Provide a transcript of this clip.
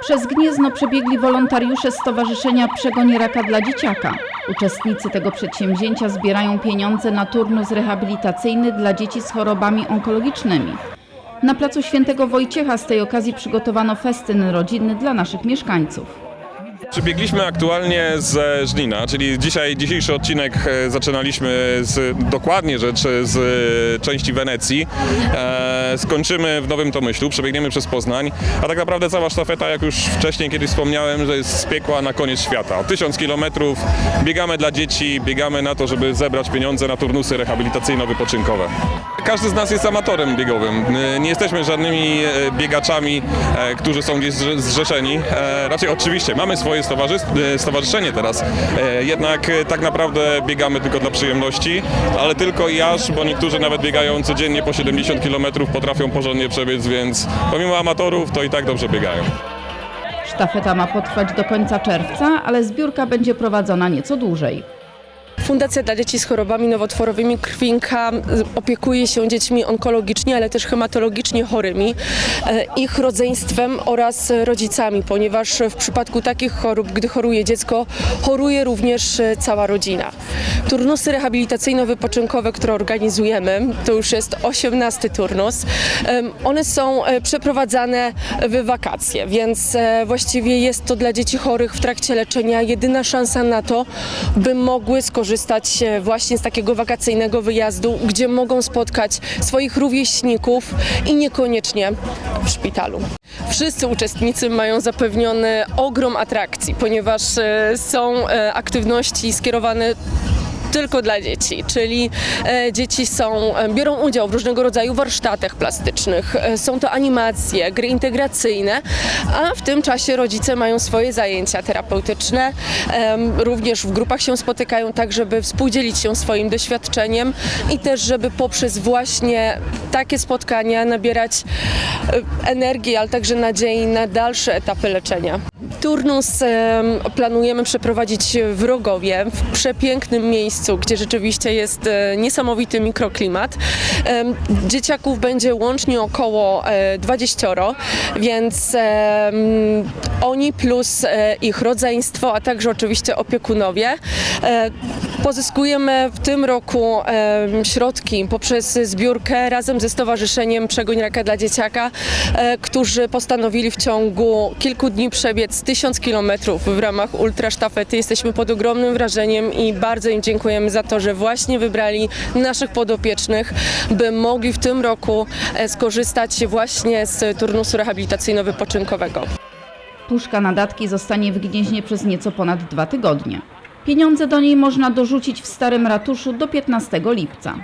Przez Gniezno przebiegli wolontariusze Stowarzyszenia Przegonie Raka dla Dzieciaka. Uczestnicy tego przedsięwzięcia zbierają pieniądze na turnus rehabilitacyjny dla dzieci z chorobami onkologicznymi. Na placu Świętego Wojciecha z tej okazji przygotowano festyn rodzinny dla naszych mieszkańców. Przybiegliśmy aktualnie ze Żlina, czyli dzisiaj, dzisiejszy odcinek e, zaczynaliśmy z, dokładnie rzecz z e, części Wenecji. E, skończymy w Nowym Tomyślu, przebiegniemy przez Poznań, a tak naprawdę cała sztafeta, jak już wcześniej kiedyś wspomniałem, że jest z piekła na koniec świata. Tysiąc kilometrów, biegamy dla dzieci, biegamy na to, żeby zebrać pieniądze na turnusy rehabilitacyjno-wypoczynkowe. Każdy z nas jest amatorem biegowym. Nie jesteśmy żadnymi e, biegaczami, e, którzy są gdzieś zrze- zrzeszeni. E, Raczej oczywiście mamy swoje stowarzys- stowarzyszenie teraz, jednak tak naprawdę biegamy tylko dla przyjemności, ale tylko i aż, bo niektórzy nawet biegają codziennie po 70 km potrafią porządnie przebiec, więc pomimo amatorów to i tak dobrze biegają. Sztafeta ma potrwać do końca czerwca, ale zbiórka będzie prowadzona nieco dłużej. Fundacja dla dzieci z chorobami nowotworowymi Krwinka opiekuje się dziećmi onkologicznie, ale też hematologicznie chorymi, e, ich rodzeństwem oraz rodzicami, ponieważ w przypadku takich chorób, gdy choruje dziecko, choruje również cała rodzina. Turnusy rehabilitacyjno-wypoczynkowe, które organizujemy, to już jest 18 turnus, one są e, przeprowadzane w wakacje, więc e, właściwie jest to dla dzieci chorych w trakcie leczenia jedyna szansa na to, by mogły skorzystać e, właśnie z takiego wakacyjnego wyjazdu, gdzie mogą spotkać swoich rówieśników i niekoniecznie w szpitalu. Wszyscy uczestnicy mają zapewniony ogrom atrakcji, ponieważ e, są e, aktywności skierowane tylko dla dzieci, czyli e, dzieci są, e, biorą udział w różnego rodzaju warsztatach plastycznych, e, są to animacje, gry integracyjne, a w tym czasie rodzice mają swoje zajęcia terapeutyczne, również w grupach się spotykają tak, żeby współdzielić się swoim doświadczeniem i też, żeby poprzez właśnie takie spotkania nabierać energii, ale także nadziei na dalsze etapy leczenia. Turnus em, planujemy przeprowadzić w Rogowie, w przepięknym miejscu, gdzie rzeczywiście jest e, niesamowity mikroklimat. Dzieciaków będzie łącznie około e, 20, więc em, oni plus e, ich rodzeństwo, a także oczywiście opiekunowie. Pozyskujemy w tym roku środki poprzez zbiórkę razem ze Stowarzyszeniem Przegoń Raka dla Dzieciaka, e, którzy postanowili w ciągu kilku dni przebiec tysiąc kilometrów w ramach ultrasztafety. Jesteśmy pod ogromnym wrażeniem i bardzo im dziękujemy za to, że właśnie wybrali naszych podopiecznych, by mogli w tym roku e, skorzystać właśnie z turnusu rehabilitacyjno-wypoczynkowego. Puszka na datki zostanie w Gnieźnie przez nieco ponad dwa tygodnie. Pieniądze do niej można dorzucić w Starym Ratuszu do 15 lipca.